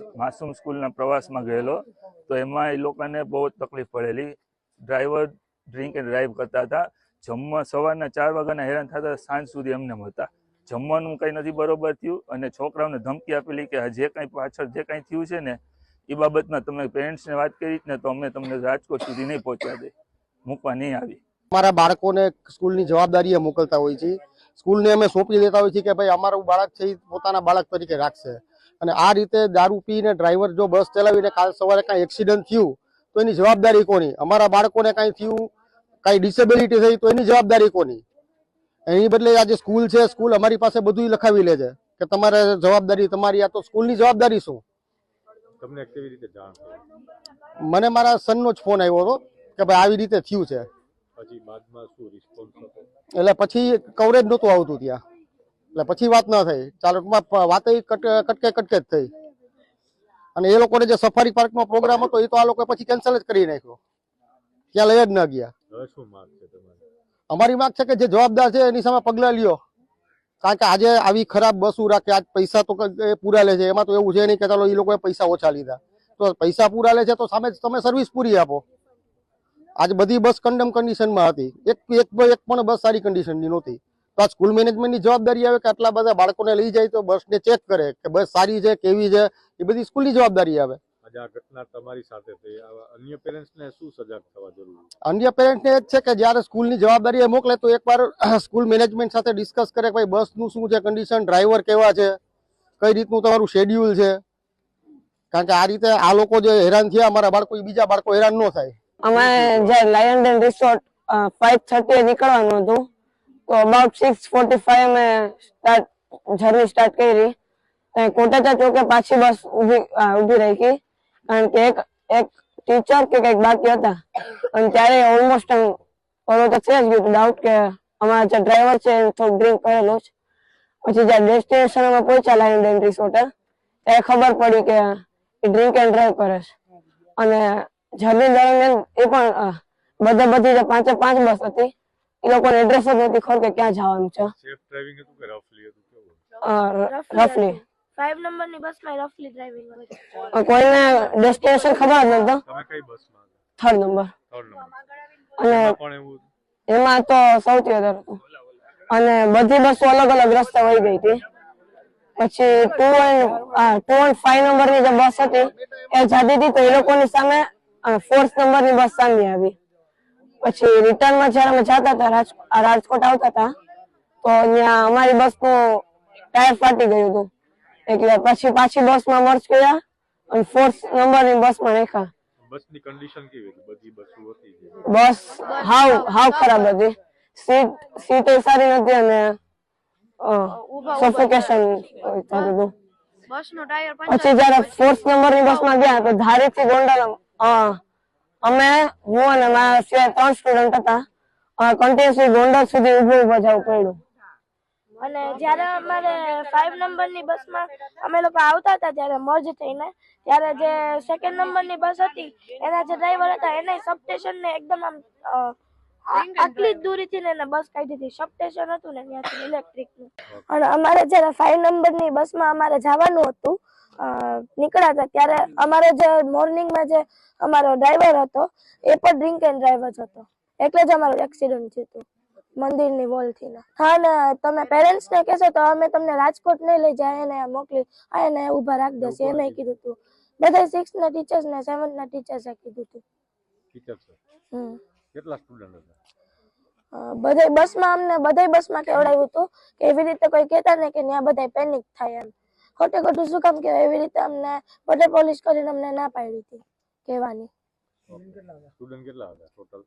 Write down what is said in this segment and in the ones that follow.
માસૂમ સ્કૂલના પ્રવાસમાં ગયેલો, તો એમાં એ લોકોને બહુ તકલીફ પડેલી. ડ્રાઈવર ડ્રિંક એન્ડ ડ્રાઈવ કરતા હતા. જમવા સવારના ચાર વાગ્યાના હેરાન થતા સાંજ સુધી એમને મળતા. જમવાનું કંઈ નથી બરોબર થયું અને છોકરાઓને ધમકી આપેલી કે જે કંઈ પાછળ જે કંઈ થયું છે ને, એ બાબતમાં તમે પેરેન્ટ્સને વાત કરી ને તો અમે તમને રાજકોટ સુધી નહીં પહોંચવા દે. મૂકવા નહીં આવી. અમારા બાળકોને સ્કૂલની જવાબદારીએ મોકલતા હોય છે. સ્કૂલને અમે સોંપી દેતા હોય છે કે ભાઈ અમારું બાળક છે એ પોતાના બાળક તરીકે રાખશે. અને આ રીતે દારૂ પીને ડ્રાઈવર જો બસ ચલાવીને કાલ સવારે કાંઈ એક્સિડન્ટ થયું તો એની જવાબદારી કોની? અમારા બાળકોને કાંઈ થયું? કાંઈ ડિસેબિલિટી થઈ તો એની જવાબદારી કોની? એની બદલે આજે સ્કૂલ છે સ્કૂલ અમારી પાસે બધું લખાવી લે છે કે તમારે જવાબદારી તમારી આ તો સ્કૂલની જવાબદારી શું? તમને કેવી રીતે જાણ મને મારા સનનો જ ફોન આવ્યો હતો કે ભાઈ આવી રીતે થયું છે. એટલે પછી કવરેજ નહોતું આવતું ત્યાં. એટલે પછી વાત ન થઈ. ચાલો વાત કટકે કટકે જ થઈ. અને એ લોકોને જે સફારી પાર્કનો પ્રોગ્રામ હતો એ તો આ લોકો પછી કેન્સલ જ કરી નાખ્યો. ત્યાં લઈ જ ન ગયા. અમારી માંગ છે કે જે જવાબદાર છે એની સામે પગલાં લ્યો. કારણ કે આજે આવી ખરાબ બસો રાખે આજ પૈસા તો પૂરા લે છે એમાં તો એવું છે નહીં કે ચાલો એ લોકોએ પૈસા ઓછા લીધા. તો પૈસા પૂરા લે છે તો સામે તમે સર્વિસ પૂરી આપો. આજ બધી બસ કન્ડમ કન્ડિશનમાં હતી. એક એક એક પણ બસ સારી કન્ડિશનની નહોતી. તો આ સ્કૂલ મેનેજમેન્ટની જવાબદારી આવે કે આટલા બધા બાળકોને લઈ જાય તો બસને ચેક કરે કે બસ સારી છે કેવી છે એ બધી સ્કૂલની જવાબદારી આવે. આજે આ ઘટના તમારી સાથે થઈ. આવા અન્ય પેરેન્ટ્સને શું સજાગ થવા જરૂરી છે? એ જ છે કે જ્યારે સ્કૂલની જવાબદારી એ મોકલે તો એકવાર સ્કૂલ મેનેજમેન્ટ સાથે ડિસ્કસ કરે કે ભાઈ બસનું શું છે કન્ડિશન ડ્રાઈવર કેવા છે કઈ રીતનું તમારું શેડ્યુલ છે. કારણ કે આ રીતે આ લોકો જે હેરાન થયા અમારા બાળકો એ બીજા બાળકો હેરાન ન થાય. અમે જે lion den resort five thirty નીકળવાનું હતું તો અબાઉટ સિક્સ ફોર્ટી ફાઈવ અમે સ્ટાર્ટ જર્ની સ્ટાર્ટ કરી. ત્યાં કોટાચા ચોકે પાછી બસ ઊભી ઊભી રહી હતી કારણ કે એક એક ટીચર કે કંઈક બાકી હતા. અને ત્યારે ઓલમોસ્ટ ઓલો તો થઈ જ ગયું ડાઉટ કે અમારા જે ડ્રાઈવર છે એ થોડું ડ્રિંક કરેલું જ પછી જ્યારે ડેસ્ટિનેશન અમે પહોંચ્યા લાઈન ડેન રિસોર્ટ ત્યારે ખબર પડી કે એ ડ્રિંક એન્ડ ડ્રાઈવ કરે છે. અને જર્ની દરમિયાન એ પણ બધા બધી પાંચે પાંચ બસ હતી એ લોકોને એડ્રેસ જ નથી ખબર કે ક્યાં જવાનું છે. સેફ ડ્રાઇવિંગ હતું કે રફલી હતું કેવું રફલી 5 નંબરની બસમાં રફલી ડ્રાઇવિંગ કોઈને ડેસ્ટિનેશન ખબર જ તો તમે કઈ બસમાં થર્ડ નંબર થર્ડ નંબર અને એમાં પણ એવું એમાં તો સૌથી વધારે હતું. અને બધી બસો અલગ અલગ રસ્તે વહી ગઈ હતી. પછી ટુ આ ટુ એન્ડ ફાઈવ નંબરની જે બસ હતી એ જતી હતી તો એ લોકોની સામે ફોર્થ નંબરની બસ સામે આવી. પછી રિટર્નમાં જ્યારે અમે જતા હતા રાજકોટ આવતા હતા તો અહિયાં અમારી બસનું ટાયર ફાટી ગયું હતું. એટલે પછી પાછી બસમાં મર્જ કર્યા અને ફોર્થ નંબરની બસમાં નાખ્યા બસની કન્ડિશન કેવી હતી? બધી બસો હતી બસ હાવ હાવ ખરાબ હતી. સીટ સીટ સારી નથી અને સફોકેશન થતું હતું. પછી જયારે ફોર્થ નંબરની બસમાં ગયા તો ધારેથી ગોંડલ અ, અમે હું અને મારા સિવાય ત્રણ સ્ટુડન્ટ હતા. કન્ટિન્યુઅસલી ગોંડલ સુધી ઉભું ઊભા જવું પડ્યું. અને જ્યારે અમારે ફાઈવ નંબરની બસમાં અમે લોકો આવતા હતા, ત્યારે મર્જ થઈને, ત્યારે જે સેકન્ડ નંબરની બસ હતી, એના જે ડ્રાઈવર હતા, એને સબસ્ટેશન ને એકદમ આમ આટલી જ દૂરીથી ને એને બસ કાઢી હતી સબસ્ટેશન હતું ને, ત્યાંથી ઇલેક્ટ્રિકનું અને અમારે જ્યારે ફાઈવ નંબરની બસમાં અમારે જવાનું હતું નીકળ્યા હતા ત્યારે અમારો જે મોર્નિંગમાં જે અમારો ડ્રાઈવર હતો એ પણ ડ્રિંક એન્ડ ડ્રાઈવ જ હતો. એટલે જ અમારું એક્સિડન્ટ થયું હતું મંદિરની વોલથી ને હા ને તમે પેરેન્ટ્સને કહેશો તો અમે તમને રાજકોટ નહીં લઈ જાય એને મોકલી એને ઊભા રાખી દેશે એમ કીધું હતું બધા સિક્સ ના ટીચર્સ ને સેવન્થ ના ટીચર્સે કીધું હતું કેટલા સ્ટુડન્ટ હતા? બધા બસમાં અમને બધાય બસમાં કેવડાવ્યું હતું કે એવી રીતે કોઈ કહેતા ને કે ત્યાં બધાય પેનિક થાય એમ. ખોટે ખોટું શું કામ કહેવાય? એવી રીતે અમને બટર પોલિશ કરીને અમને ના પાડી હતી કહેવાની. સ્ટુડન્ટ કેટલા હતા? ટોટલ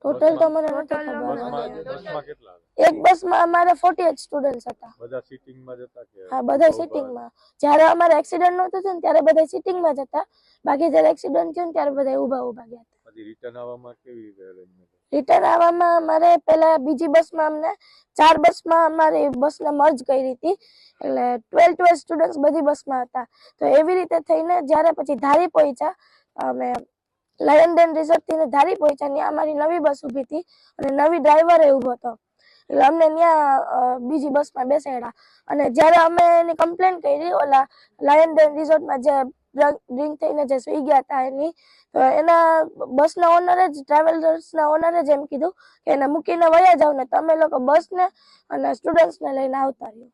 ટોટલ તો મને નથી ખબર. બસમાં બસમાં કેટલા હતા? એક બસમાં અમારે ફોર્ટી એટ સ્ટુડન્ટ્સ હતા. બધા સિટિંગમાં જતા કે હા બધા સિટિંગમાં જ્યારે અમારે એક્સિડન્ટ નહોતો થયું ને ત્યારે બધા સિટિંગમાં જ હતા. બાકી જ્યારે એક્સિડન્ટ થયું ને ત્યારે બધા ઊભા ઊભા ગયા હતા. પછી રિટર્ન આવવામાં કેવી રીતે? રિટર્ન આવવામાં અમારે પેલા બીજી બસમાં અમને ચાર બસમાં અમારી બસને મર્જ કરી હતી. એટલે ટ્વેલ્વ ટ્વેલ્વ સ્ટુડન્ટ્સ બધી બસમાં હતા. તો એવી રીતે થઈને જ્યારે પછી ધારી પહોંચ્યા અમે લયન ડેન રિઝર્વથી ધારી પહોંચ્યા ત્યાં અમારી નવી બસ ઊભી હતી અને નવી ડ્રાઈવરે ઊભો હતો. એટલે અમને ત્યાં બીજી બસમાં બેસાડ્યા. અને જ્યારે અમે એની કમ્પ્લેન કરી, ઓલા લાયન ડેન રિઝોર્ટમાં જે ડ્રિંક થઈને જે સુઈ ગયા હતા એની. એના બસના ઓનરે જ ટ્રાવેલર્સના ઓનરે જ એમ કીધું કે એને મૂકીને વયા જાવ ને તમે લોકો બસને અને સ્ટુડન્ટ્સને લઈને આવતા રહ્યો.